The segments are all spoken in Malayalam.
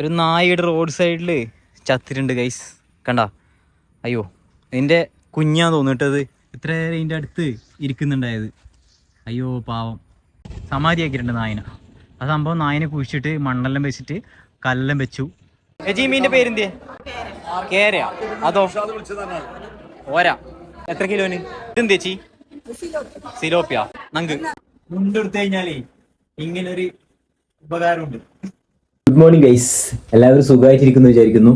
ഒരു നായയുടെ റോഡ് സൈഡിൽ ചത്തിട്ടുണ്ട് ഗൈസ് കണ്ട? അയ്യോ ഇതിന്റെ കുഞ്ഞാ തോന്നിട്ടത്. ഇത്ര നേരം ഇതിന്റെ അടുത്ത് ഇരിക്കുന്നുണ്ടായത്. അയ്യോ പാവം. സമാധിയാക്കിയിട്ടുണ്ട് നായന. ആ സംഭവം നായനെ കുഴിച്ചിട്ട് മണ്ണെല്ലാം വെച്ചിട്ട് കല്ലെല്ലാം വെച്ചു. മീന്റെ പേരെന്തിയെ? കേരയാ. അതോ? ഓരാ എത്ര കിലോന് ഇതെന്ത് ചേച്ചി സിലോപ്പിയ. നങ്ക്. മുണ്ടെടുത്തു കഴിഞ്ഞാലേ ഇങ്ങനൊരു ഉപകാരമുണ്ട്. ഗുഡ് മോർണിംഗ് ഗൈസ് എല്ലാവരും സുഖമായിട്ടിരിക്കുന്നു വിചാരിക്കുന്നു.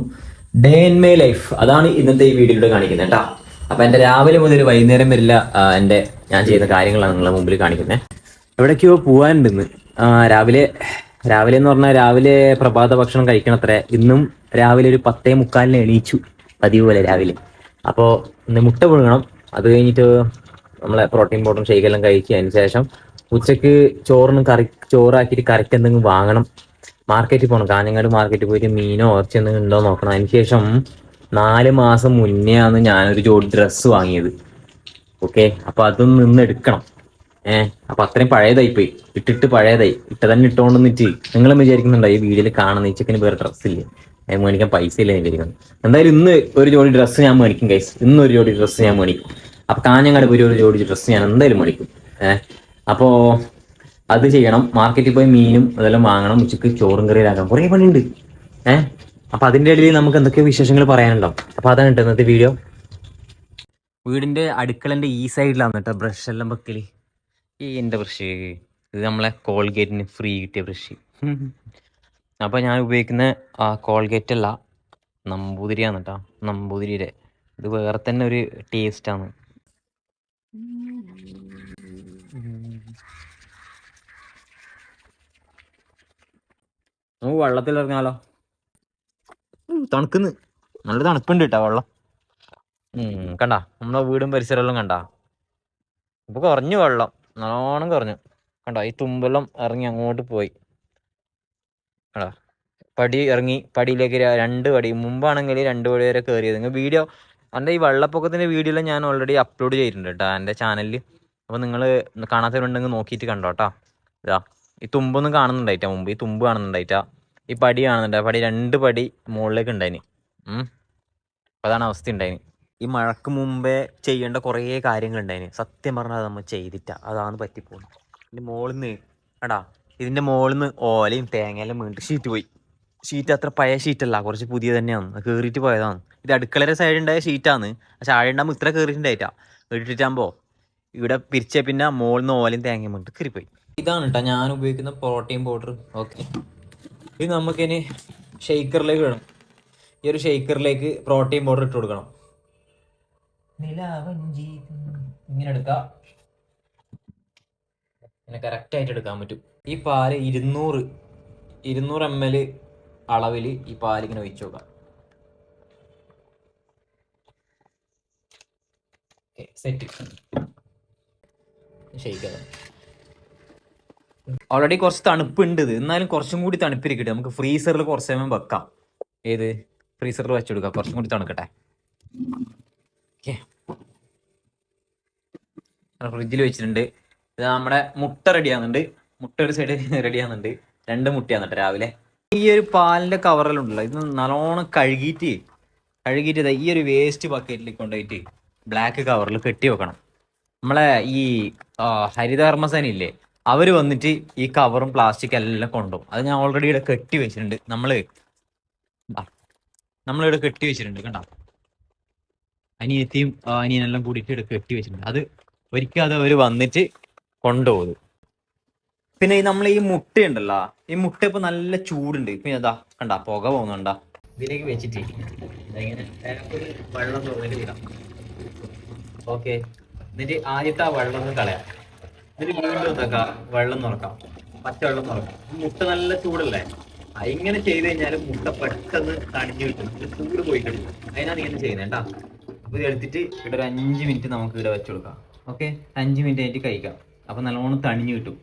ഡേ ഇൻ മൈ ലൈഫ് അതാണ് ഇന്നത്തെ ഈ വീഡിയോയിലൂടെ കാണിക്കുന്നത് കേട്ടോ. അപ്പൊ എന്റെ രാവിലെ മുതൽ വൈകുന്നേരം വരില്ല എന്റെ ഞാൻ ചെയ്യുന്ന കാര്യങ്ങളാണ് നിങ്ങളെ മുമ്പിൽ കാണിക്കുന്നത്. എവിടേക്കോ പോകാനുണ്ടെന്ന് രാവിലെ രാവിലെ എന്ന് പറഞ്ഞാൽ രാവിലെ പ്രഭാത ഭക്ഷണം കഴിക്കണത്രേ. ഇന്നും രാവിലെ ഒരു പത്തേ മുക്കാലിന് എണീച്ചു. പതിവ് പോലെ രാവിലെ. അപ്പോ ഇന്ന് മുട്ട പുഴുങ്ങണം. അത് കഴിഞ്ഞിട്ട് നമ്മളെ പ്രോട്ടീൻ പൗഡറും ഷെയ്ക്കെല്ലാം കഴിക്കുക അതിന് ശേഷം ഉച്ചയ്ക്ക് ചോറിന് കറി ചോറാക്കിയിട്ട് കറിക്ക് എന്തെങ്കിലും വാങ്ങണം. മാർക്കറ്റിൽ പോകണം കാഞ്ഞങ്ങാട് മാർക്കറ്റിൽ പോയിട്ട് മീനോ ഇറച്ചി എന്തെങ്കിലും ഉണ്ടോ നോക്കണം. അതിനുശേഷം നാല് മാസം മുന്നേ ആണ് ഞാനൊരു ജോഡി ഡ്രസ്സ് വാങ്ങിയത്. ഓക്കെ അപ്പൊ അതൊന്ന് നിന്ന് എടുക്കണം. ഏഹ് അപ്പൊ അത്രയും പഴയതായി പോയി ഇട്ടിട്ട് പഴയതായി. ഇട്ട തന്നെ ഇട്ടോണ്ട് നിന്നിട്ട്. നിങ്ങളും വിചാരിക്കുന്നുണ്ടോ? ഈ വീഡിയോയിൽ കാണുന്ന ഈ ചെക്കന് വേറെ ഡ്രസ്സ് ഇല്ലേ? അത് മേടിക്കാൻ പൈസ ഇല്ല വിചാരിക്കുന്നു. എന്തായാലും ഇന്ന് ഒരു ജോഡി ഡ്രസ്സ് ഞാൻ മേടിക്കും കൈസ് ഇന്ന് ഒരു ജോഡി ഡ്രസ്സ് ഞാൻ മേടിക്കും. അപ്പൊ കാഞ്ഞങ്ങാട് പോയി ഒരു ജോഡി ഡ്രസ്സ് ഞാൻ എന്തായാലും മേടിക്കും. ഏഹ് അപ്പോ അത് ചെയ്യണം. മാർക്കറ്റിൽ പോയി മീനും അതെല്ലാം വാങ്ങണം. ഉച്ചയ്ക്ക് ചോറും കറിയിലാക്കണം കുറേ പണിയുണ്ട്. ഏഹ് അപ്പൊ അതിന്റെ ഇടയിൽ നമുക്ക് എന്തൊക്കെയോ വിശേഷങ്ങൾ പറയാനുണ്ടോ? അപ്പൊ അതാണ് കേട്ടോ ഇന്നത്തെ വീഡിയോ വീടിന്റെ അടുക്കളന്റെ ഈ സൈഡിലാണ് കേട്ടോ ബ്രഷ് എല്ലാം വെക്കൽ. ഈ എന്റെ ബ്രഷ് ഇത് നമ്മളെ കോൾഗേറ്റിന് ഫ്രീ കിട്ടിയ ബ്രഷ് അപ്പോൾ ഞാൻ ഉപയോഗിക്കുന്ന കോൾഗേറ്റ് അല്ല നമ്പൂതിരിയാണ് കേട്ടോ. നമ്പൂതിരിയുടെ. ഇത് വേറെ തന്നെ ഒരു ടേസ്റ്റാണ് നമുക്ക് വെള്ളത്തിൽ ഇറങ്ങാലോ തണുക്കുന്ന്. നല്ല തണുപ്പുണ്ട് കേട്ടോ വെള്ളം. കണ്ട? നമ്മളെ വീടും പരിസരമെല്ലാം കണ്ട? ഇപ്പൊ കുറഞ്ഞു വെള്ളം. നല്ലോണം കുറഞ്ഞു. കണ്ടോ? ഈ തുമ്പെല്ലാം ഇറങ്ങി അങ്ങോട്ട് പോയി. കണ്ടോ? പടി ഇറങ്ങി പടിയിലേക്ക് രണ്ട് പടി. മുമ്പാണെങ്കിൽ രണ്ട് പടി വരെ കയറിയത് വീഡിയോ എന്റെ ഈ വെള്ളപ്പൊക്കത്തിന്റെ വീഡിയോ ഞാൻ ഓൾറെഡി അപ്ലോഡ് ചെയ്തിട്ടുണ്ട് കേട്ടോ എന്റെ ചാനലിൽ അപ്പോൾ നിങ്ങൾ കാണാത്തവരുണ്ടെങ്കിൽ നോക്കിയിട്ട് കണ്ടോ കേട്ടോ ഇതാ. ഈ തുമ്പൊന്നും കാണുന്നുണ്ടായിട്ടാ മുമ്പ്. ഈ തുമ്പ് കാണുന്നുണ്ടായിട്ടാ. ഈ പടി കാണുന്നുണ്ട്. പടി രണ്ട് പടി മുകളിലേക്ക് ഉണ്ടായിന്. അതാണ് അവസ്ഥ ഉണ്ടായിന്. ഈ മഴക്ക് മുമ്പേ ചെയ്യേണ്ട കുറേ കാര്യങ്ങൾ ഉണ്ടായിന്. സത്യം പറഞ്ഞാൽ നമ്മൾ ചെയ്തിട്ട. അതാണ് പറ്റിപ്പോകുന്നത് ഇതിന്റെ മുകളിൽ നിന്ന് എടാ ഇതിന്റെ മുകളിൽ നിന്ന് ഓലയും തേങ്ങയെല്ലാം വീണ്ടും ഷീറ്റ് പോയി. ഷീറ്റ് അത്ര പഴയ ഷീറ്റല്ല. കുറച്ച് പുതിയ തന്നെയാണ്. അത് കയറിയിട്ട് പോയതാണ്. ഇത് അടുക്കളയുടെ സൈഡ് ഉണ്ടായ ഷീറ്റാണ്. പക്ഷെ ആഴ ഉണ്ടാകുമ്പോൾ ഇത്ര കയറിയിട്ടുണ്ടായിട്ടാ ഇട്ടിട്ടാകുമ്പോൾ ഇവിടെ പിരിച്ച പിന്നെ മുകളിൽ നിന്ന് ഓലയും തേങ്ങയും വീണ്ടും കയറിപ്പോയി. ഇതാണ് കേട്ടോ ഞാൻ ഉപയോഗിക്കുന്ന പ്രോട്ടീൻ പൗഡർ ഓക്കെ ഇത് നമുക്കിനി ഷെയ്ക്കറിലേക്ക് വേണം ഈ ഒരു ഷെയ്ക്കറിലേക്ക് പ്രോട്ടീൻ പൗഡർ ഇട്ട് കൊടുക്കണം. ഇങ്ങനെ എടുക്കാം. കറക്റ്റ് ആയിട്ട് എടുക്കാൻ പറ്റും. ഈ പാൽ ഇരുന്നൂറ് ഇരുന്നൂറ് എം എൽ അളവിൽ ഈ പാലിങ്ങനെ ഒഴിച്ചു നോക്കാം സെറ്റ് ഷെയ്ക്കത് ഓൾറെഡി കുറച്ച് തണുപ്പുണ്ട് ഇത്. എന്നാലും കുറച്ചും കൂടി തണുപ്പിരിക്കട്ടെ നമുക്ക് ഫ്രീസറിൽ കുറച്ച് സമയം വെക്കാം. ഏത്? ഫ്രീസറിൽ വെച്ചെടുക്കാം കുറച്ചും കൂടി തണുക്കട്ടെ. ഫ്രിഡ്ജിൽ വെച്ചിട്ടുണ്ട്. ഇത് നമ്മുടെ മുട്ട റെഡി ആകുന്നുണ്ട് മുട്ട ഒരു സൈഡ് റെഡി ആകുന്നുണ്ട് രണ്ട് മുട്ടയാണ് കേട്ടോ രാവിലെ. ഈ ഒരു പാലിന്റെ കവറിലുണ്ടല്ലോ ഇത് നല്ലോണം കഴുകിയിട്ട് കഴുകിയിട്ട് ഈ ഒരു വേസ്റ്റ് ബക്കറ്റിൽ കൊണ്ടുപോയിട്ട് ബ്ലാക്ക് കവറിൽ കെട്ടി വെക്കണം. നമ്മളെ ഈ ഹരിതകർമ്മസേന ഇല്ലേ? അവർ വന്നിട്ട് ഈ കവറും പ്ലാസ്റ്റിക് എല്ലാം കൊണ്ടുപോകും. അത് ഞാൻ ഓൾറെഡി ഇവിടെ കെട്ടി വെച്ചിട്ടുണ്ട്. നമ്മൾ നമ്മളിവിടെ കെട്ടി വെച്ചിട്ടുണ്ട് കണ്ടോ. അനിയത്തിയും അനിയനെല്ലാം കൂടിയിട്ട് ഇവിടെ കെട്ടി വെച്ചിട്ടുണ്ട്. അത് ഒരിക്കലും അത് അവർ വന്നിട്ട് കൊണ്ടുപോകും പിന്നെ ഈ നമ്മൾ ഈ മുട്ടയുണ്ടല്ലോ ഈ മുട്ട ഇപ്പൊ നല്ല ചൂടുണ്ട്. പിന്നെ അതാ കണ്ട പുക പോകുന്നുണ്ടാ ഇതിലേക്ക് വെച്ചിട്ട് വെള്ളം ഓക്കെ. എന്നിട്ട് ആദ്യത്തെ ആ വെള്ളം കളയാം. എന്നിട്ട് വീണ്ടും എന്താക്കാം വെള്ളം തുറക്കാം പച്ചവെള്ളം തുറക്കാം മുട്ട നല്ല ചൂടല്ലേ? ഇങ്ങനെ ചെയ്ത് കഴിഞ്ഞാൽ മുട്ട പെട്ടെന്ന് തണിഞ്ഞു കിട്ടും. ചൂട് പോയി കിട്ടും അതിനാണ് ഇങ്ങനെ ചെയ്യുന്നത് കേട്ടാ. അപ്പൊ ഇത് എടുത്തിട്ട് ഇവിടെ ഒരു അഞ്ച് മിനിറ്റ് നമുക്ക് ഇവിടെ വെച്ചുകൊടുക്കാം ഓക്കെ? അഞ്ച് മിനിറ്റ് ആയിട്ട് കഴിക്കാം. അപ്പൊ നല്ലോണം തണിഞ്ഞു കിട്ടും.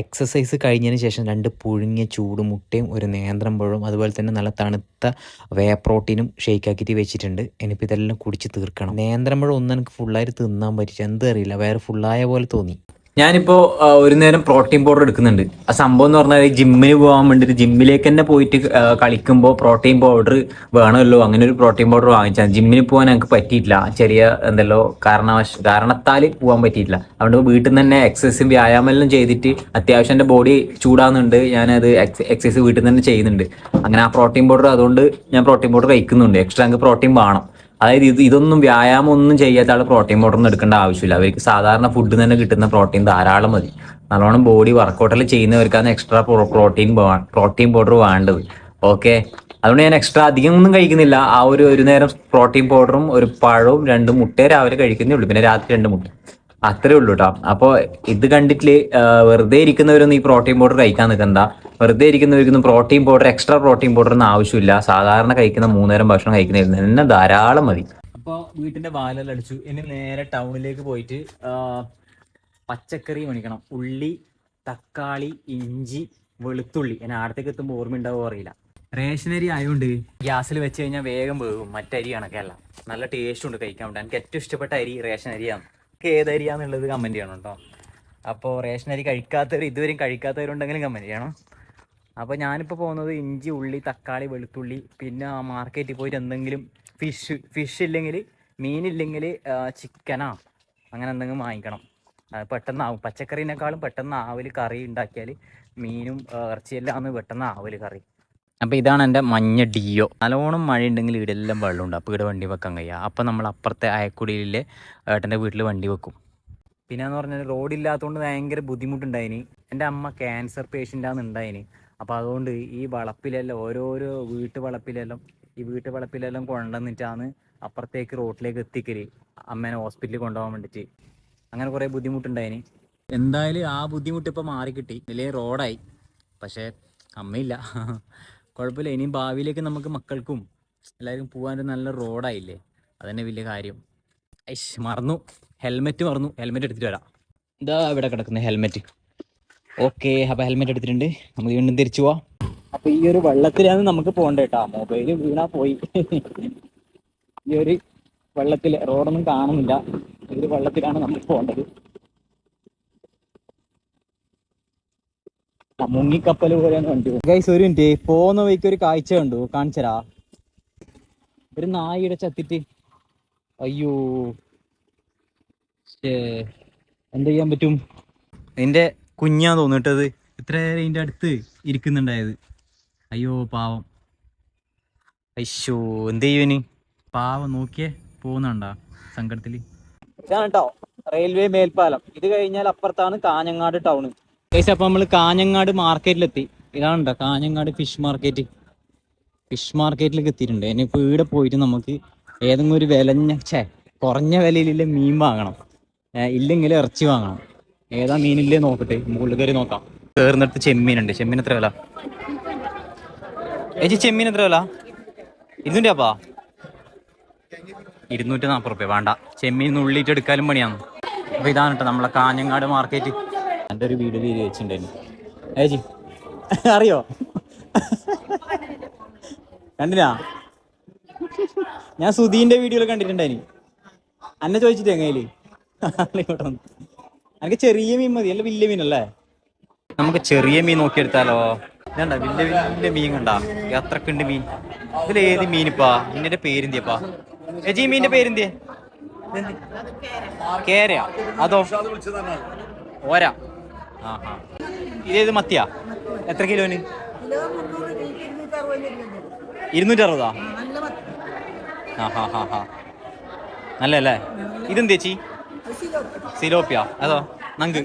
എക്സസൈസ് കഴിഞ്ഞതിന് ശേഷം രണ്ട് പുഴുങ്ങിയ ചൂട് മുട്ടയും ഒരു നേന്ത്രം പഴവും അതുപോലെ തന്നെ നല്ല തണുത്ത വേ പ്രോട്ടീനും ഷേക്കാക്കിയിട്ട് വെച്ചിട്ടുണ്ട്. ഇനിയിപ്പോൾ ഇതെല്ലാം കുടിച്ച് തീർക്കണം. നേന്ത്രം പഴം ഒന്നും എനിക്ക് ഫുള്ളായിട്ട് തിന്നാൻ പറ്റില്ല എന്തറിയില്ല വേറെ ഫുള്ളായ പോലെ തോന്നി. ഞാനിപ്പോൾ ഒരു നേരം പ്രോട്ടീൻ പൗഡർ എടുക്കുന്നുണ്ട്. ആ സംഭവം എന്ന് പറഞ്ഞാൽ ജിമ്മിന് പോകാൻ വേണ്ടിയിട്ട് ജിമ്മിലേക്ക് തന്നെ പോയിട്ട് കളിക്കുമ്പോൾ പ്രോട്ടീൻ പൗഡർ വേണമല്ലോ? അങ്ങനെ ഒരു പ്രോട്ടീൻ പൗഡർ വാങ്ങിച്ചാൽ ജിമ്മിന് പോകാൻ ഞങ്ങൾക്ക് പറ്റിയിട്ടില്ല. ചെറിയ എന്തല്ലോ കാരണവശ കാരണത്താൽ പോകാൻ പറ്റിയിട്ടില്ല. അതുകൊണ്ട് വീട്ടിൽ നിന്ന് തന്നെ എക്സസൈസും വ്യായാമെല്ലാം ചെയ്തിട്ട് അത്യാവശ്യം എന്റെ ബോഡി ചൂടാകുന്നുണ്ട് ഞാനത് എക്സസൈസ് വീട്ടിൽ നിന്ന് തന്നെ ചെയ്യുന്നുണ്ട്. അങ്ങനെ ആ പ്രോട്ടീൻ പൗഡർ അതുകൊണ്ട് ഞാൻ പ്രോട്ടീൻ പൗഡർ കഴിക്കുന്നുണ്ട്. എക്സ്ട്രാ ഞങ്ങൾക്ക് പ്രോട്ടീൻ വേണം. അതായത് ഇത് ഇതൊന്നും വ്യായാമം ഒന്നും ചെയ്യാത്ത ആൾ പ്രോട്ടീൻ പൗഡർ ഒന്നും എടുക്കേണ്ട ആവശ്യമില്ല. അവർക്ക് സാധാരണ ഫുഡ് തന്നെ കിട്ടുന്ന പ്രോട്ടീൻ ധാരാളം മതി. നല്ലോണം ബോഡി വർക്കൗട്ടിൽ ചെയ്യുന്നവർക്കാണ് എക്സ്ട്രാ പ്രോട്ടീൻ പ്രോട്ടീൻ പൗഡർ വേണ്ടത്. ഓക്കെ അതുകൊണ്ട് ഞാൻ എക്സ്ട്രാ അധികം ഒന്നും കഴിക്കുന്നില്ല. ആ ഒരു ഒരു നേരം പ്രോട്ടീൻ പൗഡറും ഒരു പഴവും രണ്ട് മുട്ടയും രാവിലെ കഴിക്കുന്നേ ഉള്ളൂ. പിന്നെ രാത്രി രണ്ട് മുട്ട. അത്രേ ഉള്ളൂ കേട്ടോ അപ്പോൾ ഇത് കണ്ടിട്ട് വെറുതെ ഇരിക്കുന്നവരൊന്നും ഈ പ്രോട്ടീൻ പൗഡർ കഴിക്കാൻ നിൽക്കണ്ട വെറുതെ ഇരിക്കുന്നവർക്കൊന്നും protein powder extra protein powder ഒന്നും ആവശ്യമില്ല. സാധാരണ കഴിക്കുന്ന മൂന്നേരം ഭക്ഷണം കഴിക്കുന്നതിൽ തന്നെ ധാരാളം മതി. അപ്പോൾ വീട്ടിന്റെ വാലെല്ലാം അടിച്ചു. ഇനി നേരെ ടൗണിലേക്ക് പോയിട്ട് പച്ചക്കറി മേടിക്കണം. ഉള്ളി തക്കാളി ഇഞ്ചി വെളുത്തുള്ളി. ഞാൻ ആടത്തേക്ക് എത്തുമ്പോൾ ഓർമ്മ ഉണ്ടാവോ അറിയില്ല. റേഷനരി ആയതുകൊണ്ട് ഗ്യാസിൽ വെച്ച് കഴിഞ്ഞാൽ വേഗം വേകും മറ്റരി കണക്കല്ല നല്ല ടേസ്റ്റ് ഉണ്ട് കഴിക്കാൻ വേണ്ടി. എനിക്ക് ഏറ്റവും ഇഷ്ടപ്പെട്ട അരി റേഷൻ അരിയാണ് എനിക്ക് ഏത് അരിയാന്നുള്ളത് കമന്റ് ചെയ്യണം കേട്ടോ അപ്പോൾ റേഷൻ അരി കഴിക്കാത്തവർ ഇതുവരെയും കഴിക്കാത്തവരുണ്ടെങ്കിലും കമന്റ് ചെയ്യണം. അപ്പോൾ ഞാനിപ്പോൾ പോകുന്നത് ഇഞ്ചി ഉള്ളി തക്കാളി വെളുത്തുള്ളി പിന്നെ മാർക്കറ്റിൽ പോയിട്ട് എന്തെങ്കിലും ഫിഷ് ഫിഷ് ഇല്ലെങ്കിൽ മീനില്ലെങ്കിൽ ചിക്കനാ അങ്ങനെ എന്തെങ്കിലും വാങ്ങിക്കണം. പെട്ടെന്ന് പെട്ടെന്നാവും. പച്ചക്കറീനേക്കാളും പെട്ടെന്ന് ആവൽ കറി ഉണ്ടാക്കിയാൽ മീനും ഇറച്ചിയെല്ലാം ആണ് പെട്ടെന്ന് ആവൽ കറി. അപ്പോൾ ഇതാണ് എന്റെ മഞ്ഞ ഡിയോ. നല്ലോണം മഴ ഉണ്ടെങ്കിൽ ഇവിടെല്ലാം വെള്ളമുണ്ട്. അപ്പോൾ ഇവിടെ വണ്ടി വെക്കാൻ കഴിയുക അപ്പോൾ നമ്മൾ അപ്പുറത്തെ അയക്കുടിയിലെ ഏട്ടന്റെ വീട്ടിൽ വണ്ടി വെക്കും. പിന്നെ എന്ന് പറഞ്ഞാൽ റോഡില്ലാത്തതുകൊണ്ട് ഭയങ്കര ബുദ്ധിമുട്ടുണ്ടായിന്. എന്റെ അമ്മ ക്യാൻസർ പേഷ്യന്റാണ് ഉണ്ടായിന്. അപ്പോൾ അതുകൊണ്ട് ഈ വളപ്പിലെല്ലാം ഓരോരോ വീട്ടു വളപ്പിലെല്ലാം ഈ വീട്ടു വളപ്പിലെല്ലാം കൊണ്ടുവന്നിട്ടാണ് അപ്പുറത്തേക്ക് റോഡിലേക്ക് എത്തിക്കൽ. അമ്മേനെ ഹോസ്പിറ്റലിൽ കൊണ്ടുപോകാൻ വേണ്ടിയിട്ട്. അങ്ങനെ കുറേ ബുദ്ധിമുട്ടുണ്ടായിന്. എന്തായാലും ആ ബുദ്ധിമുട്ട് ഇപ്പോൾ മാറിക്കിട്ടി. ഇതിലേ റോഡായി പക്ഷേ അമ്മയില്ല. കുഴപ്പമില്ല. ഇനിയും ഭാവിയിലേക്ക് നമുക്ക് മക്കൾക്കും എല്ലാവർക്കും പോകാൻ നല്ല റോഡായില്ലേ? അതന്നെ വലിയ കാര്യം. ഐഷ് മറന്നു. ഹെൽമെറ്റ് മറന്നു. ഹെൽമെറ്റ് എടുത്തിട്ട് വരാം. ഇതാ ഇവിടെ കിടക്കുന്ന ഹെൽമെറ്റ്. ഓക്കെ അപ്പോൾ ഹെൽമെറ്റ് എടുത്തിട്ടുണ്ട്. നമുക്ക് വീണ്ടും തിരിച്ചു പോവാം. അപ്പോൾ ഈ ഒരു വെള്ളത്തിലാണ് നമുക്ക് പോകേണ്ടത് കേട്ടോ മൊബൈൽ വീണാ പോയി. ഈ ഒരു വെള്ളത്തിൽ റോഡൊന്നും കാണുന്നില്ല. ഈ ഒരു വെള്ളത്തിലാണ് നമുക്ക് പോകേണ്ടത്. മുങ്ങിക്കപ്പൽ പോലെയാണ് വണ്ടി. ഗൈസ് ഒരു മിനിറ്റ് പോകുന്ന വഴിക്ക് ഒരു കാഴ്ച കണ്ടു. കാണിച്ചരാ. ഒരു നായിയുടെ ചത്തിട്ട്. അയ്യോ. എന്ത് ചെയ്യാൻ പറ്റും? നിന്റെ കുഞ്ഞാ തോന്നിട്ടത്. ഇത്ര നേരം ഇതിന്റെ അടുത്ത് ഇരിക്കുന്നുണ്ടായത്. അയ്യോ പാവം. അയ്യോ എന്ത് ചെയ്യുവന് പാവം നോക്കിയേ. പോകുന്നുണ്ടാ സങ്കടത്തിൽ. ഇതാണ് കേട്ടോ റെയിൽവേ മേൽപ്പാലം. ഇത് കഴിഞ്ഞാൽ അപ്പുറത്താണ് കാഞ്ഞങ്ങാട് ടൗൺ ഏകദേശം അപ്പൊ നമ്മൾ കാഞ്ഞങ്ങാട് മാർക്കറ്റിലെത്തി. ഇതാണ് കാഞ്ഞങ്ങാട് ഫിഷ് മാർക്കറ്റ് ഫിഷ് മാർക്കറ്റിലേക്ക് എത്തിയിട്ടുണ്ട്. ഇനിയിപ്പോ ഇവിടെ പോയിട്ട് നമുക്ക് ഏതെങ്കിലും ഒരു വിലഞ്ഞ ഛേ കുറഞ്ഞ വിലയിലുള്ള മീൻ വാങ്ങണം. ഇല്ലെങ്കിൽ ഇറച്ചി വാങ്ങണം. ഏതാ മീനില്ലേ നോക്കട്ടെ. മുകളിൽ കയറി നോക്കാം. കയറുന്നിടത്ത് ചെമ്മീനുണ്ട്. ചെമ്മീൻ എത്ര വില? ഏച്ചി ചെമ്മീൻ എത്ര വില? ഇരുന്നൂറ്റി അപ്പാ ഇരുന്നൂറ്റി നാൽപ്പത് റുപ്യ. വേണ്ട. ചെമ്മീൻ ഉള്ളിട്ട് എടുക്കാനും പണിയാണ്. അപ്പൊ ഇതാണ് കേട്ടോ നമ്മളെ കാഞ്ഞങ്ങാട് മാർക്കറ്റ്. എന്റെ ഒരു വീട് തീരെ വെച്ചിട്ടുണ്ടായിരുന്നു. ഏച്ചി അറിയോ? കണ്ടിനാ? ഞാൻ സുധീന്റെ വീഡിയോയിൽ കണ്ടിട്ടുണ്ടായിനി. അന്നെ ചോദിച്ചിട്ട് എങ്ങനെയിൽ എനിക്ക് ചെറിയ മീൻ മതി. അല്ല വലിയ മീനല്ലേ? നമുക്ക് ചെറിയ മീൻ നോക്കിയെടുത്താലോ? വേണ്ട വലിയ വലിയ മീൻ കണ്ടാ? എത്രക്കുണ്ട് മീൻ. ഇതിൽ ഏത് മീനിപ്പാ? ഇതിന്റെ പേരെന്തിയപ്പാ? ഈ മീനിന്റെ പേരെന്തിയെ? കേരയാ. അതോ? ഓരാ. ഇതേത് മത്തിയ? എത്ര കിലോന്? ഇരുന്നൂറ്റി അറുപതാ ആ നല്ലല്ലേ ഇതെന്ത് ചേച്ചി സിലോപ്പിയ? അതോ നങ്ക്?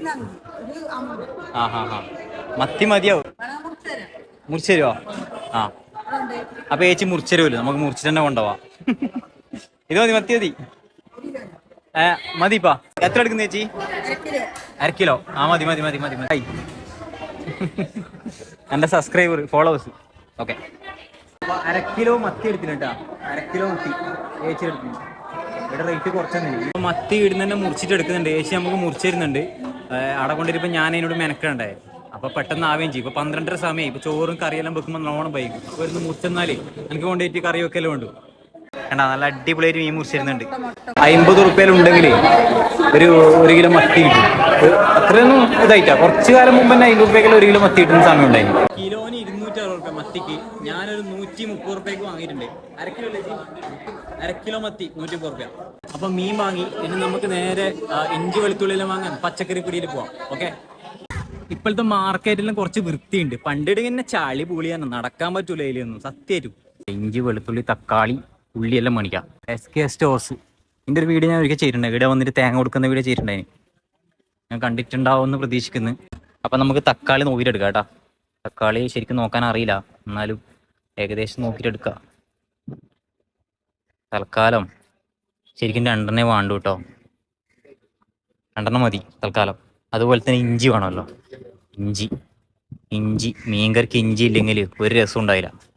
ആ ഹാ ഹാ. മത്തി മതിയാവും. മുറിച്ചരുവോ? ആ. അപ്പൊ ചേച്ചി മുറിച്ചരുമല്ലോ നമുക്ക് മുറിച്ചിട്ട് തന്നെ കൊണ്ടുപോവാം. ഇത് മതി മത്തി മതി. ഏ മതിപ്പാ. എത്ര എടുക്കുന്ന ചേച്ചി അര കിലോ. ആ മതി മതി മതി മതി മതി. എന്റെ സബ്സ്ക്രൈബർ ഫോളോവേഴ്സ് ഓക്കെ അര കിലോ മത്തി എടുത്തിട്ടാ അര കിലോ മത്തി. ഏച്ചി എടുക്കുന്നു ഇവിടെ റേറ്റ് കുറച്ചൊന്നും. മത്തി ഇടുന്ന തന്നെ മുറിച്ചിട്ട് എടുക്കുന്നുണ്ട്. ഏച്ചി നമുക്ക് മുറിച്ചിരുന്നുണ്ട് അവിടെ കൊണ്ടിരിപ്പോൾ ഞാൻ അതിനോട് മെനക്കണ്ടേ അപ്പൊ പെട്ടെന്ന് ആവുകയും ചെയ്യും. ഇപ്പൊ പന്ത്രണ്ടര സമയം ഇപ്പൊ ചോറും കറിയെല്ലാം വെക്കുമ്പോൾ നല്ലോണം ബൈക്കും ഇരുന്ന് മുറിച്ചെന്നാലേ എനിക്ക് കൊണ്ടുപോയിട്ട് കറി വെക്കലും ഉണ്ട്. കണ്ടാ നല്ല അടിപൊളിയായിട്ട് മീൻ മുറിച്ചിരുന്നുണ്ട്. അമ്പത് ഉറുപ്പ്യയിലുണ്ടെങ്കിൽ ഒരു ഒരു കിലോ മത്തി കിട്ടും. അത്രയൊന്നും ഇതായിട്ടാ. കുറച്ച് കാലം മുമ്പ് തന്നെ അമ്പത് ഉറുപ്പ്യക്ക് ഒരു കിലോ മത്തി കിട്ടുന്ന സമയം ഉണ്ടായിരുന്നു കിലോന് ഇരുന്നൂറ്റി അറുപത് റുപ്യ മത്തിക്ക് ഞാനൊരു നൂറ്റി മുപ്പത് റുപ്യക്ക് വാങ്ങിയിട്ടുണ്ട്. അര കിലോ അര കിലോ മത്തി നൂറ്റി മുപ്പത് റുപ്യ അപ്പൊ മീൻ വാങ്ങി ഇനി നമുക്ക് നേരെ ഇഞ്ചി വെളുത്തുള്ളിൽ വാങ്ങാൻ പച്ചക്കറി പിടിയിൽ പോവാം. ഓക്കെ? ഇപ്പോഴത്തെ മാർക്കറ്റിലും കുറച്ച് വൃത്തിയുണ്ട്. പണ്ടിട്ട് ഇങ്ങനെ ചളി പൂളിയാണ് നടക്കാൻ പറ്റൂല ഇതിലൊന്നും സത്യമായിട്ടും ഇഞ്ചി വെളുത്തുള്ളി തക്കാളി ഉള്ളിയെല്ലാം മേടിക്കാം. എസ് കെ സ്റ്റോഴ്സ് ഇതിന്റെ ഒരു വീഡിയോ ഞാൻ ഒരിക്കൽ ചെയ്തിട്ടുണ്ട്. ഇവിടെ വന്നിട്ട് തേങ്ങ കൊടുക്കുന്ന വീഡിയോ ചെയ്തിട്ടുണ്ടായിന്. ഞാൻ കണ്ടിട്ടുണ്ടാവുമെന്ന് പ്രതീക്ഷിക്കുന്നു. അപ്പം നമുക്ക് തക്കാളി നോക്കിയിട്ടെടുക്കാം കേട്ടോ. തക്കാളി ശരിക്കും നോക്കാൻ അറിയില്ല. എന്നാലും ഏകദേശം നോക്കിയിട്ടെടുക്കാം. തൽക്കാലം ശരിക്കും രണ്ടെണ്ണേ വേണ്ടു കേട്ടോ. രണ്ടെണ്ണം മതി തൽക്കാലം. അതുപോലെ തന്നെ ഇഞ്ചി വേണമല്ലോ. ഇഞ്ചി. ഇഞ്ചി. മീൻകറിക്ക് ഇഞ്ചി ഇല്ലെങ്കിൽ ഒരു രസം ഉണ്ടായില്ല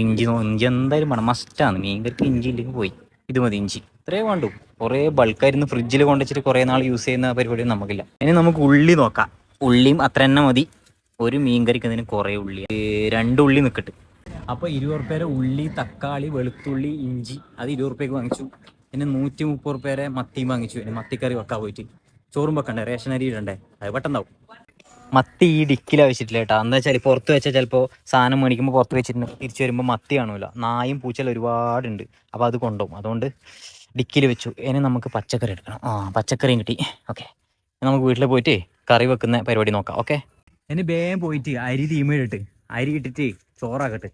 ഇഞ്ചി ഇഞ്ചി എന്തായാലും വേണം. മസ്റ്റാണ് മീൻകറിക്ക് ഇഞ്ചി ഇല്ലെങ്കിൽ പോയി. ഇത് മതി ഇഞ്ചി. ഇത്രേ വേണ്ടു. കുറേ ബൾക്കായിരുന്നു ഫ്രിഡ്ജിൽ കൊണ്ടുവച്ചിട്ട് കുറേ നാൾ യൂസ് ചെയ്യുന്ന പരിപാടിയും നമുക്കില്ല. ഇനി നമുക്ക് ഉള്ളി നോക്കാം. ഉള്ളിയും അത്ര തന്നെ മതി. ഒരു മീൻകറിക്ക് അതിന് കുറേ ഉള്ളി. രണ്ട് ഉള്ളി നിൽക്കട്ട് അപ്പോൾ ഇരുപത് റുപ്യേരെ ഉള്ളി തക്കാളി വെളുത്തുള്ളി ഇഞ്ചി. അത് ഇരുപത് റുപ്യക്ക് വാങ്ങിച്ചു. പിന്നെ നൂറ്റി മുപ്പത് റുപ്യേരെ മത്തിയും വാങ്ങിച്ചു. പിന്നെ മത്തിക്കറി വെക്കാൻ പോയിട്ട്. ചോറും വെക്കണ്ടേ? റേഷൻ അരി ഇടണ്ടേ? അത് പെട്ടെന്നാവും. മത്തി ഈ ഡിക്കിൽ വെച്ചിട്ടില്ല കേട്ടോ. എന്താ വെച്ചാൽ പുറത്ത് വെച്ചാൽ ചിലപ്പോൾ സാധനം മേടിക്കുമ്പോൾ പുറത്ത് വെച്ചിട്ടുണ്ട് തിരിച്ചു വരുമ്പോൾ മത്തി കാണൂല. നായും പൂച്ചലും ഒരുപാടുണ്ട്. അപ്പോൾ അത് കൊണ്ടുപോകും അതുകൊണ്ട് ഡിക്കിൽ വെച്ചു. ഇനി നമുക്ക് പച്ചക്കറി എടുക്കണം. ആ പച്ചക്കറിയും കിട്ടി. ഓക്കെ. നമുക്ക് വീട്ടിൽ പോയിട്ട് കറി വെക്കുന്ന പരിപാടി നോക്കാം. ഓക്കെ. ഇനി വേഗം പോയിട്ട് അരി തീമയിലിട്ട് അരി ഇട്ടിട്ട് ചോറാക്കട്ടെ.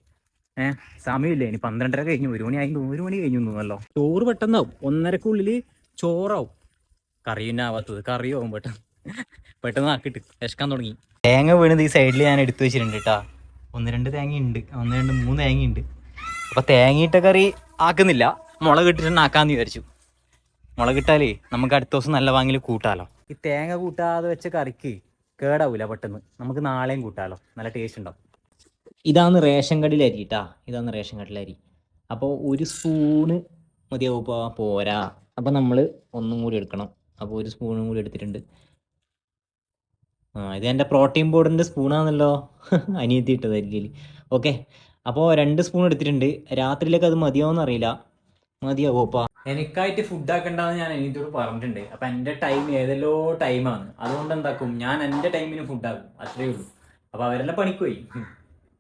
ഏഹ് സമയമില്ല? ഇനി പന്ത്രണ്ടര കഴിഞ്ഞു. ഒരു മണി ആയി ഒരു മണി കഴിഞ്ഞു തോന്നല്ലോ ചോറ് പെട്ടെന്നാവും. ഒന്നരക്കുള്ളിൽ ചോറാവും. കറിയും ആവാത്തത് കറിയാവും പെട്ടെന്ന്. പെട്ടെന്ന് ആക്കിട്ട് തുടങ്ങി. തേങ്ങ വീണത് ഈ സൈഡിൽ ഞാൻ എടുത്തു വെച്ചിട്ടുണ്ട് കേട്ടാ ഒന്ന് രണ്ട് തേങ്ങ ഉണ്ട് ഒന്ന് രണ്ട് മൂന്ന് തേങ്ങ ഉണ്ട് അപ്പൊ തേങ്ങയിട്ട കറി ആക്കുന്നില്ല. മുളക് ഇട്ടിട്ട് ആക്കാന്ന് വിചാരിച്ചു. മുളക് ഇട്ടാലേ നമുക്ക് അടുത്ത ദിവസം നല്ല വാങ്ങിൽ കൂട്ടാലോ. ഈ തേങ്ങ കൂട്ടാതെ വെച്ച കറിക്ക് കേടാവൂല പെട്ടെന്ന്. നമുക്ക് നാളെയും കൂട്ടാലോ. നല്ല ടേസ്റ്റ് ഉണ്ടാവും. ഇതാണ് റേഷൻ കടിലരി കേട്ടാ ഇതാണ് റേഷൻ കടിലരി അപ്പോൾ ഒരു സ്പൂണ് മതിയാവും പോരാ. അപ്പം നമ്മൾ ഒന്നും കൂടി എടുക്കണം. അപ്പോൾ ഒരു സ്പൂണും കൂടി എടുത്തിട്ടുണ്ട്. ആ ഇത് എന്റെ പ്രോട്ടീൻ പൗഡറിന്റെ സ്പൂണാണല്ലോ അനിയത്തി ഇട്ടത് അരിയിൽ ഓക്കെ അപ്പോൾ രണ്ട് സ്പൂൺ എടുത്തിട്ടുണ്ട്. രാത്രിയിലേക്ക് അത് മതിയാവുമെന്ന് അറിയില്ല. മതിയാവോപ്പാ എനിക്കായിട്ട് ഫുഡ് ആക്കണ്ടെന്ന് ഞാൻ അനിയത്തിയോട് പറഞ്ഞിട്ടുണ്ട്. അപ്പം എന്റെ ടൈം ഏതെല്ലോ ടൈമാണ് അതുകൊണ്ട് എന്താക്കും? ഞാൻ എന്റെ ടൈമിന് ഫുഡ് ആക്കും. അത്രയേ ഉള്ളൂ. അപ്പോൾ അവരെല്ലാം പണിക്ക് പോയി.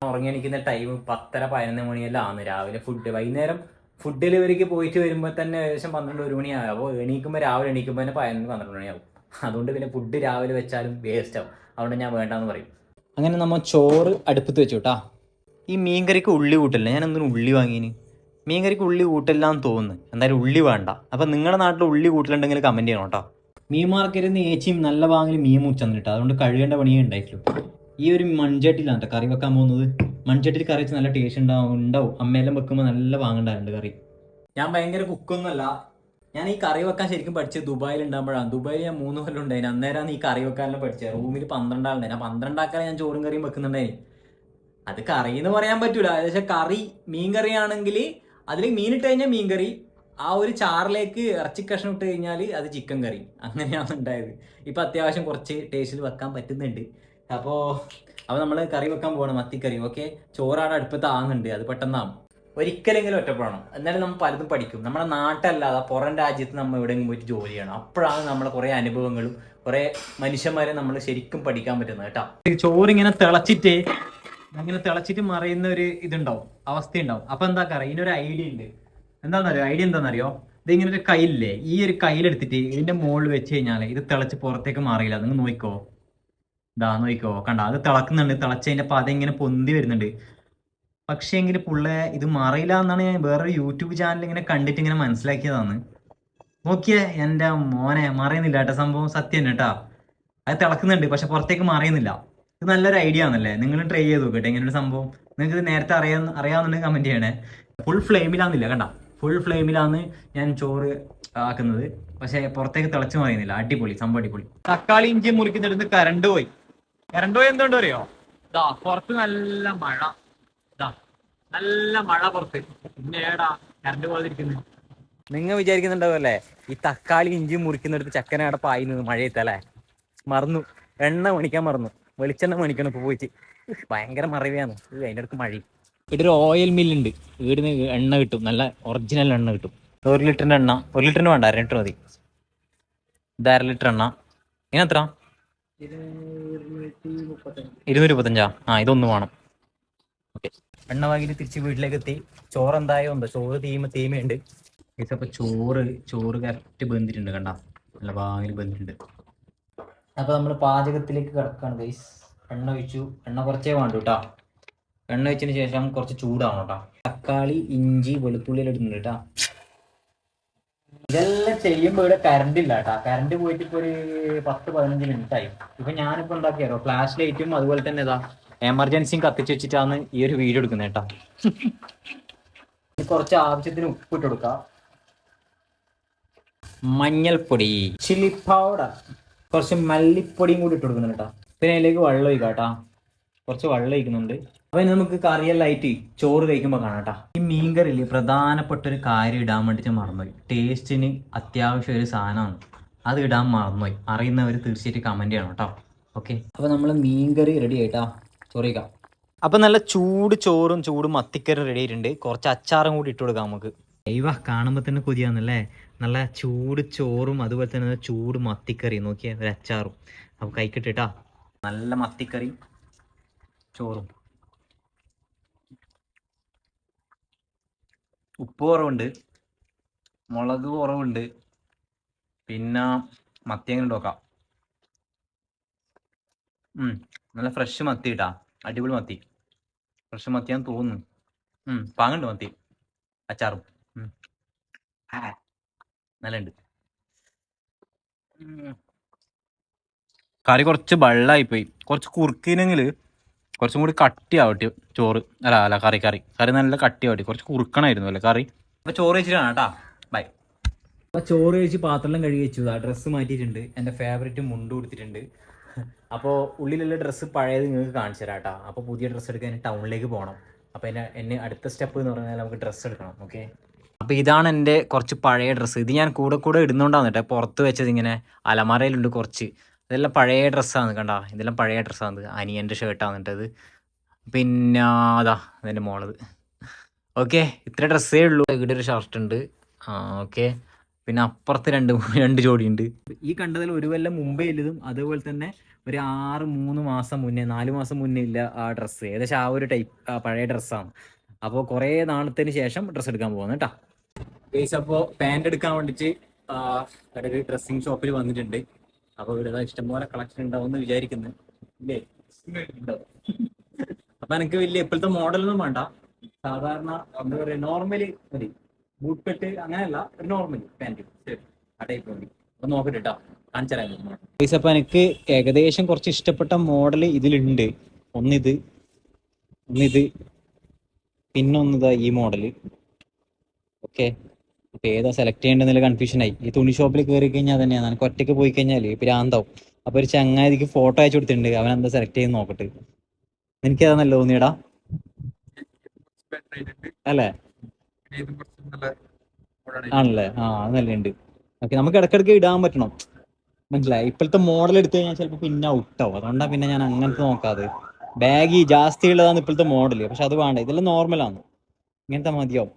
ഉറങ്ങി എണീക്കുന്ന ടൈം പത്തര പതിനൊന്ന് മണിയെല്ലാം ആണ് രാവിലെ ഫുഡ് വൈകുന്നേരം ഫുഡ് ഡെലിവറിക്ക് പോയിട്ട് വരുമ്പോൾ തന്നെ ഏകദേശം പന്ത്രണ്ട് ഒരു മണിയാകും അപ്പോൾ എണീക്കുമ്പോൾ രാവിലെ എണീക്കുമ്പോൾ തന്നെ പതിനൊന്ന് പന്ത്രണ്ട് മണിയാവും. അതുകൊണ്ട് പിന്നെ ഫുഡ് രാവിലെ വെച്ചാലും വേസ്റ്റ് ആവും. അതുകൊണ്ട് ഞാൻ വേണ്ടാന്ന് പറയും. അങ്ങനെ നമ്മൾ ചോറ് അടുപ്പത്ത് വെച്ചു കേട്ടാ ഈ മീൻകറിക്ക് ഉള്ളി കൂട്ടില്ല? ഞാൻ എന്തിനും ഉള്ളി വാങ്ങീന്? മീൻകറിക്ക് ഉള്ളി കൂട്ടില്ലാന്ന് തോന്നുന്നു. എന്തായാലും ഉള്ളി വേണ്ട. അപ്പം നിങ്ങളുടെ നാട്ടിൽ ഉള്ളി കൂട്ടിലുണ്ടെങ്കിൽ കമന്റ് ചെയ്യണം കേട്ടോ മീൻ മാർക്കറ്റിൽ നിന്ന് ഏച്ചിയും നല്ല വാങ്ങൽ മീൻ മുറിച്ചെന്നിട്ട് അതുകൊണ്ട് കഴുകേണ്ട പണിയേ ഉണ്ടായിട്ടുള്ളൂ. ഈ ഒരു മൺചട്ടിയിലാണ് കേട്ടോ കറി വെക്കാൻ പോകുന്നത്. മൺചട്ടിയിൽ കറി വെച്ച് നല്ല ടേസ്റ്റ് ഉണ്ടാവും ഉണ്ടാവും. അമ്മയെല്ലാം വെക്കുമ്പോൾ നല്ല വാങ്ങണ്ടാറുണ്ട് കറി. ഞാൻ ഭയങ്കര കുക്കൊന്നുമല്ല ഞാൻ ഈ കറി വെക്കാൻ ശരിക്കും പഠിച്ചത് ദുബായിൽ ഉണ്ടാകുമ്പോഴാണ്. ദുബായിൽ ഞാൻ മൂന്ന് കൊല്ലം ഉണ്ടായിരുന്നു അന്നേരമാണ് ഈ കറി വെക്കാനെല്ലാം പഠിച്ചത്. റൂമിൽ പന്ത്രണ്ടാളുണ്ടായി ഞാൻ പന്ത്രണ്ടാക്കാൻ ഞാൻ ചോറും കറിയും വെക്കുന്നുണ്ടായി അത് കറി എന്ന് പറയാൻ പറ്റൂല. ഏകദേശം കറി മീൻ കറി ആണെങ്കിൽ അതിൽ മീൻ ഇട്ട് കഴിഞ്ഞാൽ മീൻ കറി ആ ഒരു ചാറിലേക്ക് ഇറച്ചി കഷ്ണം ഇട്ട് കഴിഞ്ഞാൽ അത് ചിക്കൻ കറി. അങ്ങനെയാണ് ഉണ്ടായത്. ഇപ്പം അത്യാവശ്യം കുറച്ച് ടേസ്റ്റിൽ വെക്കാൻ പറ്റുന്നുണ്ട്. അപ്പോൾ അപ്പോൾ നമ്മൾ കറി വെക്കാൻ പോകണം മത്തിക്കറി. ഓക്കെ ചോറാണ് അടുപ്പത്ത് ആകുന്നുണ്ട് അത് പെട്ടെന്നാവും. ഒരിക്കലെങ്കിലും ഒറ്റപ്പെടണം. എന്നാലും നമ്മൾ പലതും പഠിക്കും. നമ്മുടെ നാട്ടല്ലാതെ പുറം രാജ്യത്ത് നമ്മൾ എവിടെയെങ്കിലും പോയിട്ട് ജോലി ചെയ്യണം. അപ്പോഴാണ് നമ്മൾ കുറേ അനുഭവങ്ങളും കുറേ മനുഷ്യന്മാരെ നമ്മൾ ശരിക്കും പഠിക്കാൻ പറ്റുന്നത് കേട്ടോ. ചോറ് ഇങ്ങനെ തിളച്ചിട്ട് അങ്ങനെ തിളച്ചിട്ട് മറിയുന്ന ഒരു ഇതുണ്ടാവും. അവസ്ഥ ഉണ്ടാവും അപ്പൊ എന്താ പറയാ ഇതിനൊരു ഐഡിയ ഉണ്ട്. എന്താണെന്നറിയോ ഐഡിയ എന്താണെന്നറിയോ ഇത് ഇങ്ങനെ ഒരു കയ്യില്ലേ? ഈ ഒരു കയ്യിലെടുത്തിട്ട് ഇതിന്റെ മുകളിൽ വെച്ച് കഴിഞ്ഞാൽ ഇത് തിളച്ച് പുറത്തേക്ക് മാറിയില്ല നിങ്ങൾ നോക്കിക്കോ. ഇതാ നോക്കിക്കോ. കണ്ട? അത് തിളക്കുന്നുണ്ട്. തിളച്ചതിന്റെ പത ഇങ്ങനെ പൊന്തി വരുന്നുണ്ട്. പക്ഷേ എങ്കിൽ പുള്ളെ ഇത് മറിയില്ല എന്നാണ് ഞാൻ വേറൊരു യൂട്യൂബ് ചാനൽ ഇങ്ങനെ കണ്ടിട്ട് ഇങ്ങനെ മനസ്സിലാക്കിയതാണ്. നോക്കിയേ എന്റെ മോനെ മറിയുന്നില്ല കേട്ടോ സംഭവം. സത്യം കേട്ടാ. അത് തിളക്കുന്നുണ്ട് പക്ഷെ പുറത്തേക്ക് മറിയുന്നില്ല ഇത് നല്ലൊരു ഐഡിയ ആണല്ലേ? നിങ്ങൾ ട്രൈ ചെയ്ത് നോക്കട്ടെ ഇങ്ങനൊരു സംഭവം. നിങ്ങൾക്ക് ഇത് നേരത്തെ അറിയാൻ അറിയാവുന്നുണ്ടെങ്കിൽ കമന്റ് ചെയ്യണേ. ഫുൾ ഫ്ലെയിമിലാന്നില്ല കണ്ട? ഫുൾ ഫ്ലെയിമിലാണ് ഞാൻ ചോറ് ആക്കുന്നത്. പക്ഷേ പുറത്തേക്ക് തിളച്ചു മറിയുന്നില്ല അടിപൊളി സംഭവം അടിപൊളി. തക്കാളി ഇഞ്ചി മുറിക്കുന്നിടത്ത് കരണ്ട് പോയി. കരണ്ട് പോയി എന്തുകൊണ്ട് അറിയോ പുറത്ത് നല്ല മഴ. നല്ല മഴ പുറത്ത്. പിന്നെ ഏടാ കറണ്ട് പോകാതിരിക്കുന്നത് നിങ്ങൾ വിചാരിക്കുന്നുണ്ടാവല്ലേ ഈ തക്കാളി ഇഞ്ചി മുറിക്കുന്നിടത്ത് ചക്കനയുടെ പായുന്നത് മഴയത്തല്ലേ മറന്നു. എണ്ണ മണിക്കാൻ മറന്നു. വെളിച്ചെണ്ണ മണിക്കണം ഇപ്പൊ പോയിട്ട്. ഭയങ്കര മറവിയാണ്. അതിന്റെ അതിന്റെ അടുത്ത് മഴയും. ഇവിടെ ഒരു ഓയിൽ മില്ലുണ്ട് വീടിന് എണ്ണ കിട്ടും. നല്ല ഒറിജിനൽ എണ്ണ കിട്ടും. ഒരു ലിറ്ററിന് എണ്ണ. ഒരു ലിറ്ററിന് വേണ്ട. അര ലിറ്റർ മതി. ഇത് അര ലിറ്റർ എണ്ണ. ഇങ്ങനെ എത്ര? ഇരുന്നൂറ്റി മുപ്പത്തഞ്ചാ? ആ ഇതൊന്നും വേണം. എണ്ണ തിരിച്ച് വീട്ടിലേക്ക് എത്തി ചോറ് എന്തായോ ഉണ്ടോ ചോറ് തീമ തീമയുണ്ട് അപ്പോൾ ചോറ് ചോറ് കറക്റ്റ് ബന്ധിട്ടുണ്ട് കണ്ട. നല്ല ഭാഗത്തിൽ ബന്ധിട്ടുണ്ട്. അപ്പൊ നമ്മൾ പാചകത്തിലേക്ക് കിടക്കാണ് ഗൈസ്. എണ്ണ ഒഴിച്ചു. എണ്ണ കുറച്ചേ വേണ്ടു കേട്ടോ എണ്ണ വെച്ചതിന് ശേഷം കുറച്ച് ചൂടാവണം കേട്ടോ തക്കാളി ഇഞ്ചി വെളുത്തുള്ളി ഇടുന്നുണ്ട് കേട്ടോ ഇതെല്ലാം ചെയ്യുമ്പോൾ ഇവിടെ കറണ്ട് ഇല്ല കേട്ടോ കറണ്ട് പോയിട്ട് ഇപ്പൊ ഒരു പത്ത് പതിനഞ്ച് മിനിറ്റ് ആയി. ഇപ്പൊ ഞാനിപ്പോ ഉണ്ടാക്കിയാലോ ഫ്ലാഷ് ലൈറ്റും അതുപോലെ തന്നെ ഇതാ. എമർജൻസിയും കത്തിച്ച് വെച്ചിട്ടാണ് ഈ ഒരു വീഡിയോ എടുക്കുന്നത് കേട്ടോ. കുറച്ച് ആവശ്യത്തിന് ഉപ്പിട്ട് കൊടുക്കാം. മഞ്ഞൾപ്പൊടി. ചില്ലി പൗഡർ കുറച്ച് മല്ലിപ്പൊടിയും കൂടി ഇട്ട് കൊടുക്കുന്നുണ്ട് കേട്ടോ. പിന്നെ അതിലേക്ക് വെള്ളം ഒഴിക്കാം കേട്ടോ. കുറച്ച് വെള്ളം ഒഴിക്കുന്നുണ്ട്. അപ്പൊ ഇനി നമുക്ക് കറിയെല്ലായിട്ട് ചോറ് കഴിക്കുമ്പോൾ കാണാം കേട്ടോ. ഈ മീൻകറിയിൽ പ്രധാനപ്പെട്ട ഒരു കാര്യം ഇടാൻ വേണ്ടിയിട്ട് മറന്നുപോയി. ടേസ്റ്റിന് അത്യാവശ്യം ഒരു സാധനമാണ്. അത് ഇടാൻ മറന്നുപോയി. അറിയുന്നവർ തീർച്ചയായിട്ടും കമന്റ് ചെയ്യണം കേട്ടോ. ഓക്കെ അപ്പൊ നമ്മൾ മീൻകറി റെഡി ആയിട്ടാ? ചോറ് അപ്പം നല്ല ചൂട് ചോറും ചൂടും മത്തിക്കറി റെഡി ആയിട്ടുണ്ട്. കുറച്ച് അച്ചാറും കൂടി ഇട്ട് കൊടുക്കാം നമുക്ക്. ദൈവ കാണുമ്പോൾ തന്നെ കൊതിയാന്നല്ലേ നല്ല ചൂട് ചോറും അതുപോലെ തന്നെ ചൂട് മത്തിക്കറി നോക്കിയാൽ ഒരു അച്ചാറും. അപ്പൊ കൈക്കിട്ടിട്ടാ നല്ല മത്തിക്കറി ചോറും. ഉപ്പ് കുറവുണ്ട്. മുളക് കുറവുണ്ട്. പിന്നെ മത്തി എങ്ങനെ നോക്കാം ഉം നല്ല ഫ്രഷ് മത്തി ഇട്ടാ അടിപൊളി മത്തി. ഫ്രഷ് മത്തിയാന്ന് തോന്നുന്നു. ഉം. പാങ്ങുണ്ട് മത്തി. അച്ചാറും. നല്ലുണ്ട്. കറി കുറച്ച് വെള്ളമായിപ്പോയി കുറച്ച് കുറുക്കിനെങ്കിൽ കുറച്ചും കൂടി കട്ടിയാവട്ടെ ചോറ്. അല്ല അല്ല കറി കറി. കറി നല്ല കട്ടിയാവട്ടെ. കുറച്ച് കുറുക്കണമായിരുന്നു അല്ലേ കറി? അപ്പൊ ചോറ് വെച്ചിട്ടാണ് കേട്ടാ ബൈ അപ്പൊ ചോറ് കഴിച്ച് പാത്രം കഴുകി വെച്ചു ആ ഡ്രസ്സ് മാറ്റിയിട്ടുണ്ട്. എന്റെ ഫേവറേറ്റ് മുണ്ട് കൊടുത്തിട്ടുണ്ട്. അപ്പോൾ ഉള്ളിലുള്ള ഡ്രസ്സ് പഴയത് നിങ്ങൾക്ക് കാണിച്ചു തരാം കേട്ടോ അപ്പോൾ പുതിയ ഡ്രസ്സ് എടുക്കാൻ ടൗണിലേക്ക് പോകണം. അപ്പോൾ എന്നെ എന്നെ അടുത്ത സ്റ്റെപ്പ് എന്ന് പറഞ്ഞാൽ നമുക്ക് ഡ്രസ്സ് എടുക്കണം ഓക്കെ അപ്പോൾ ഇതാണ് എന്റെ കുറച്ച് പഴയ ഡ്രസ്സ് ഇത് ഞാൻ കൂടെ കൂടെ ഇടുന്നുണ്ടാന്ന് കേട്ടോ. പുറത്ത് വെച്ചത് ഇങ്ങനെ അലമാരയിലുണ്ട് കുറച്ച്. ഇതെല്ലാം പഴയ ഡ്രസ്സാണ് കണ്ട. ഇതെല്ലാം പഴയ ഡ്രസ്സാണ് അനിയന്റെ ഷർട്ടാണ് കേട്ടത് പിന്നെ അതാ അതെന്റെ മോളത്. ഓക്കെ ഇത്ര ഡ്രസ്സേ ഉള്ളൂ. ഇവിടെ ഒരു ഷർട്ട് ഉണ്ട്. ആ ഓക്കെ പിന്നെ അപ്പുറത്ത് രണ്ട് രണ്ട് ജോഡിയുണ്ട്. ഈ കണ്ടതിൽ ഒരു കൊല്ലം മുമ്പേ ഇല്ലതും അതുപോലെ തന്നെ ഒരു ആറ് മൂന്ന് മാസം മുന്നേ നാല് മാസം മുന്നേ ഇല്ല ആ ഡ്രസ്സ് ഏകദേശം ആ ഒരു ടൈപ്പ് പഴയ ഡ്രസ്സാണ് അപ്പോൾ കുറേ നാളത്തിന് ശേഷം ഡ്രസ്സ് എടുക്കാൻ പോകുന്നത് കേട്ടോ. ഗൈസ് അപ്പോൾ പാന്റ് എടുക്കാൻ വേണ്ടിയിട്ട് ഒരു ഡ്രസ്സിങ് ഷോപ്പിൽ വന്നിട്ടുണ്ട്. അപ്പോൾ ഇവിടെ ഇഷ്ടംപോലെ കളക്ഷൻ ഉണ്ടാവും എന്ന് വിചാരിക്കുന്നു. ഇല്ലേ? അപ്പൊ എനിക്ക് വലിയ ഇപ്പോഴത്തെ മോഡലൊന്നും വേണ്ട. സാധാരണ എന്താ പറയാ നോർമലി മതി. ബൂട്ട് കട്ട് അങ്ങനെയല്ല ഒരു നോർമൽ പാന്റ് ആ ടൈപ്പ് മതി അപ്പൊ നോക്കട്ടെ കേട്ടോ കാണിച്ചു അപ്പൊ എനിക്ക് ഏകദേശം കുറച്ച് ഇഷ്ടപ്പെട്ട മോഡൽ ഇതിലുണ്ട്. ഒന്നിത് ഒന്നിത് പിന്നൊന്നിതാ ഈ മോഡൽ ഓക്കെ ഇപ്പൊ ഏതാ സെലക്ട് ചെയ്യേണ്ടെന്നുള്ള കൺഫ്യൂഷൻ ആയി. ഈ തുണി ഷോപ്പിൽ കയറി കഴിഞ്ഞാൽ തന്നെയാണ് എനിക്ക് ഒറ്റയ്ക്ക് പോയി കഴിഞ്ഞാൽ പിരാന്താവും അപ്പൊ ഒരു ചങ്ങാതിക്ക് ഫോട്ടോ അയച്ചു കൊടുത്തിട്ടുണ്ട്. അവൻ എന്താ സെലക്ട് ചെയ്ത് നോക്കട്ടെ. എനിക്കതാന്നല്ലോ തോന്നിയടാ? അല്ലേ? ആണല്ലേ? ആ നല്ലുണ്ട് ഓക്കെ നമുക്ക് ഇടക്കിടക്ക് ഇടാൻ പറ്റണം. മനസ്സിലായി? ഇപ്പോഴത്തെ മോഡൽ എടുത്തു കഴിഞ്ഞാൽ ചിലപ്പോൾ പിന്നെ ഔട്ടാവും അതുകൊണ്ടാണ് പിന്നെ ഞാൻ അങ്ങനത്തെ നോക്കാതെ. ബാഗി ജാസ്തി ഉള്ളതാണ് ഇപ്പോഴത്തെ മോഡൽ പക്ഷെ അത് വേണ്ട. ഇതെല്ലാം നോർമലാണ് ഇങ്ങനത്തെ മതിയാവും.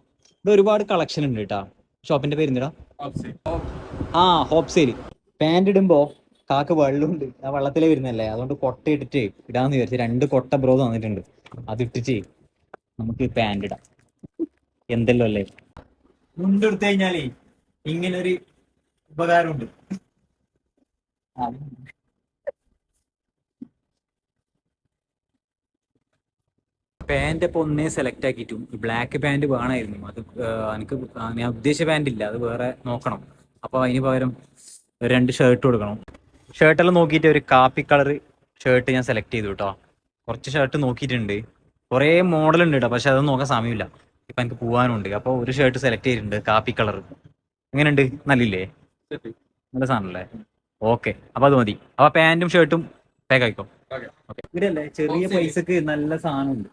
ഇവിടെ ഒരുപാട് കളക്ഷൻ ഉണ്ട് കേട്ടാ ഷോപ്പിന്റെ പേര് എന്തിടാ? ആ ഹോപ്പ് പാന്റ് പാന്റ് ഇടുമ്പോ കാക്ക് വെള്ളമുണ്ട് ആ വെള്ളത്തിലേ വരുന്നല്ലേ അതുകൊണ്ട് കൊട്ട ഇട്ടിട്ട് ഇടാന്ന് വിചാരിച്ചു രണ്ട് കൊട്ട ബ്രോ തന്നിട്ടുണ്ട്. അത് ഇട്ടിട്ട് നമുക്ക് പാന്റ് ഇടാം. എന്തെല്ലോ അല്ലേ? മുണ്ടെടുത്തു കഴിഞ്ഞാലേ ഇങ്ങനൊരു ഉപകാരമുണ്ട്. പാന്റ് അപ്പൊ ഒന്നേ സെലക്ട് ആക്കിയിട്ടും. ബ്ലാക്ക് പാന്റ് വേണമായിരുന്നു. അത് എനിക്ക് ഞാൻ ഉദ്ദേശിച്ച പാന്റ് ഇല്ല. അത് വേറെ നോക്കണം. അപ്പൊ അതിന് പകരം രണ്ട് ഷർട്ട് കൊടുക്കണം. ഷർട്ടെല്ലാം നോക്കിയിട്ട് ഒരു കാപ്പി കളർ ഷർട്ട് ഞാൻ സെലക്ട് ചെയ്തു കേട്ടോ കുറച്ച് ഷർട്ട് നോക്കിയിട്ടുണ്ട്. കുറേ മോഡൽ ഉണ്ട് കേട്ടോ പക്ഷെ അതൊന്നും നോക്കാൻ സമയമില്ല. ഇപ്പൊ എനിക്ക് പോകാനുണ്ട് അപ്പോൾ ഒരു ഷർട്ട് സെലക്ട് ചെയ്തിട്ടുണ്ട്. കാപ്പി കളർ എങ്ങനെയുണ്ട്? നല്ലില്ലേ? നല്ല സാധനല്ലേ? ഓക്കെ അപ്പൊ അത് മതി. അപ്പൊ പാന്റും ഷർട്ടും പാക്ക് ആയിക്കോ? ഓക്കെ. ഇവിടെയല്ലേ ചെറിയ പൈസക്ക് നല്ല സാധനമുണ്ട്.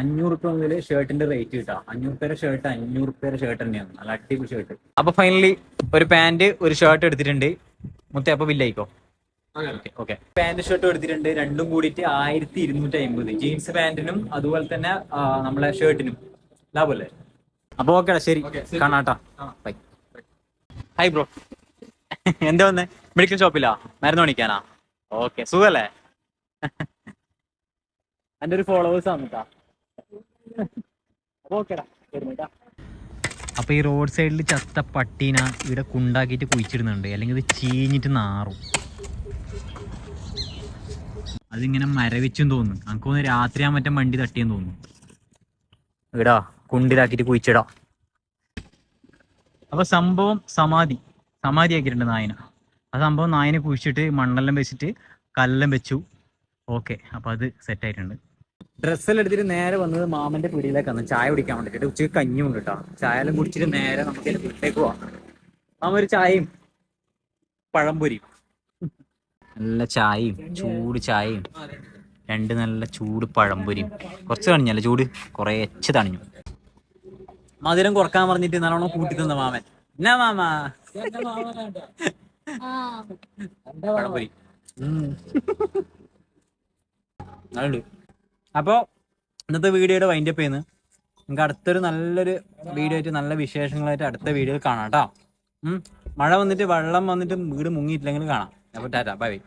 അഞ്ഞൂറ് റുപ്യ മുതൽ ഷർട്ടിന്റെ റേറ്റ് കിട്ടാം അഞ്ഞൂറ് പേരെ ഷർട്ട് അഞ്ഞൂറ് പേരെ ഷർട്ട് തന്നെയാണ്. നല്ല അടിപൊളി ഷർട്ട് അപ്പൊ ഫൈനലി ഒരു പാന്റ് ഒരു ഷർട്ട് എടുത്തിട്ടുണ്ട്. മുത്തേ അപ്പൊ ബില്ലായിക്കോ ഓക്കെ പാന്റ് ഷർട്ട് എടുത്തിട്ടുണ്ട്. രണ്ടും കൂടിയിട്ട് ആയിരത്തി ഇരുന്നൂറ്റി അമ്പത് ജീൻസ് പാന്റിനും അതുപോലെ തന്നെ നമ്മളെ ഷർട്ടിനും ലാഭല്ലേ അപ്പൊ ഓക്കെ ശരി. കാണാട്ടാ ബൈ ഹായ് ബ്രോ എന്താ വന്നേ? മെഡിക്കൽ ഷോപ്പിലാ മരുന്ന് മേടിക്കാനാ ഓക്കെ സുഖല്ലേ? എന്റെ ഒരു ഫോളോവേഴ്സ് ആണ് കേട്ടാ അപ്പൊ ഓക്കേടാ അപ്പൊ ഈ റോഡ് സൈഡിൽ ചത്ത പട്ടീന ഇവിടെ കുണ്ടാക്കിയിട്ട് കുഴിച്ചിടുന്നുണ്ട്. അല്ലെങ്കിൽ ഇത് ചീഞ്ഞിട്ട് നാറും. അതിങ്ങനെ മരവിച്ചും തോന്നുന്നു നമുക്ക് തോന്നുന്നു രാത്രി ആ മറ്റേ വണ്ടി തട്ടിയെന്ന് തോന്നുന്നു. ഇടാ കുണ്ടിലാക്കിയിട്ട് കുഴിച്ചിടാം. അപ്പൊ സംഭവം സമാധി. സമാധി ആക്കിയിട്ടുണ്ട് നായന. ആ സംഭവം നായനെ കുഴിച്ചിട്ട് മണ്ണെല്ലാം വെച്ചിട്ട് കല്ലെല്ലാം വെച്ചു. ഓക്കെ അപ്പൊ അത് സെറ്റ് ആയിട്ടുണ്ട്. ഡ്രസ്സെല്ലാം എടുത്തിട്ട് നേരെ വന്നത് മാമന്റെ പീടിയിലേക്കാണ്. ചായ കുടിക്കാൻ വേണ്ടിട്ട്. ഉച്ചയ്ക്ക് കഞ്ഞി ഉണ്ട് കേട്ടോ. ചായ എല്ലാം കുടിച്ചിട്ട് നേരെ നമുക്ക് വീട്ടിലേക്ക് പോവാം. മാമ ഒരു ചായയും പഴംപൊരിയും. നല്ല ചായയും ചൂട് ചായയും. രണ്ട്. നല്ല ചൂട് പഴംപൊരിയും. കുറച്ച് തണിഞ്ഞല്ലേ ചൂട്? കുറേച്ച് തണിഞ്ഞു. മധുരം കുറയ്ക്കാൻ പറഞ്ഞിട്ട് നല്ലോണം കൂട്ടി തന്ന മാമൻ. എന്നാ മാമ. നല്ലുണ്ട്. അപ്പോ ഇന്നത്തെ വീഡിയോയുടെ വൈൻഡ് അപ്പ് ചെയ്യുന്നു. നമുക്ക് അടുത്തൊരു നല്ലൊരു വീഡിയോ ആയിട്ട് നല്ല വിശേഷങ്ങളായിട്ട് അടുത്ത വീഡിയോയിൽ കാണാം കേട്ടോ. മഴ വന്നിട്ട് വെള്ളം വന്നിട്ട് വീട് മുങ്ങിയിട്ടില്ലെങ്കിൽ കാണാം. അപ്പൊ ടാറ്റ ബൈ ബൈ